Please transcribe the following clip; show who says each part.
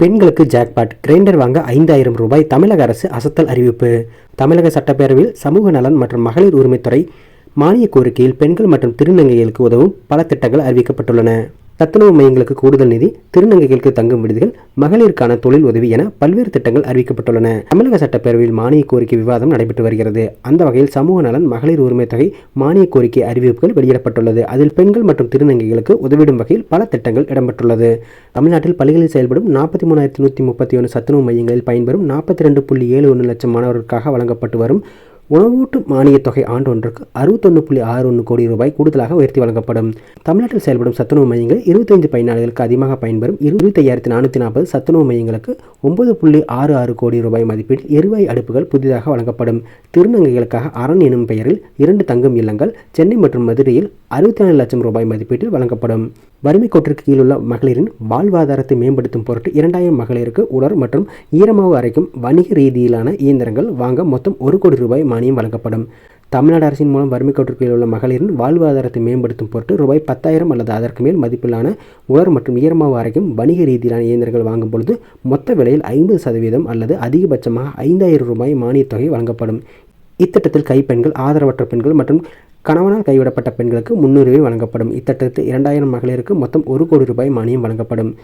Speaker 1: பெண்களுக்கு jackpot grinder வாங்க ஐந்தாயிரம் ரூபாய் தமிழக அரசு அசத்தல் அறிவிப்பு. தமிழக சட்டப்பேரவையில் சமூக நலன் மற்றும் மகளிர் உரிமைத்துறை மானிய கோரிக்கையில் பெண்கள் மற்றும் திருநங்கைகளுக்கு உதவும் பல திட்டங்கள் அறிவிக்கப்பட்டுள்ளன. சத்துணவு மையங்களுக்கு கூடுதல் நிதி திருநங்கைகளுக்கு தங்கும் விடுதிகள் மகளிருக்கான தொழில் உதவி என பல்வேறு திட்டங்கள் அறிவிக்கப்பட்டுள்ளன. தமிழக சட்டப்பேரவையில் மானிய கோரிக்கை விவாதம் நடைபெற்று வருகிறது. அந்த வகையில் சமூக நலன் மகளிர் உரிமை தொகை மானிய கோரிக்கை அறிவிப்புகள் வெளியிடப்பட்டுள்ளது. அதில் பெண்கள் மற்றும் திருநங்கைகளுக்கு உதவிடும் வகையில் பல திட்டங்கள் இடம்பெற்றுள்ளது. தமிழ்நாட்டில் பள்ளிகளில் செயல்படும் நாற்பத்தி மூணாயிரத்தி நூற்றி முப்பத்தி ஒன்று சத்துணவு மையங்களில் பயன்பெறும் நாற்பத்தி ரெண்டு புள்ளி ஏழு ஒன்று லட்சம் மாணவர்களுக்காக வழங்கப்பட்டு வரும் உணவூட்டு மானியத் தொகை ஆண்டொன்றுக்கு அறுபத்தொன்று புள்ளி ஆறு ஒன்று கோடி ரூபாய் கூடுதலாக உயர்த்தி வழங்கப்படும். தமிழ்நாட்டில் செயல்படும் சத்துணவு மையங்கள் இருபத்தைந்து பயனாளிகளுக்கு அதிகமாக பயன்பெறும். இருபத்தையாயிரத்தி நானூற்றி நாற்பது சத்துணவு மையங்களுக்கு ஒன்பது புள்ளி ஆறு ஆறு கோடி ரூபாய் மதிப்பீடு எரிவாயு அடுப்புகள் புதிதாக வழங்கப்படும். திருநங்கைகளுக்காக அரண் எனும் பெயரில் இரண்டு தங்கும் இல்லங்கள் சென்னை மற்றும் மதுரையில் அறுபத்தி நாலு லட்சம் ரூபாய் மதிப்பீட்டில் வழங்கப்படும். வறுமை கோட்டிற்கு கீழுள்ள மகளிரின் வாழ்வாதாரத்தை மேம்படுத்தும் பொருட்டு இரண்டாயிரம் மகளிருக்கு உலர் மற்றும் ஈரமாவு அரைக்கும் வணிக ரீதியிலான இயந்திரங்கள் வாங்க மொத்தம் ஒரு கோடி ரூபாய் மானியம் வழங்கப்படும். தமிழ்நாடு அரசின் மூலம் வறுமை கோட்டிற்கு உள்ள மகளிரின் வாழ்வாதாரத்தை மேம்படுத்தும் பொருட்டு ரூபாய் பத்தாயிரம் அல்லது அதற்கு மேல் மதிப்பிலான உலர் மற்றும் ஈரமாவு அரைக்கும் வணிக ரீதியிலான இயந்திரங்கள் வாங்கும் பொழுது மொத்த விலையில் ஐம்பது சதவீதம் அல்லது அதிகபட்சமாக ஐந்தாயிரம் ரூபாய் மானியத் தொகை வழங்கப்படும். இத்திட்டத்தில் கைப்பெண்கள் ஆதரவற்ற பெண்கள் மற்றும் கணவனால் கைவிடப்பட்ட பெண்களுக்கு முன்னுரிமை வழங்கப்படும். இத்திட்டத்தில் இரண்டாயிரம் மகளிருக்கு மொத்தம் ஒரு கோடி ரூபாய் மானியம் வழங்கப்படும்.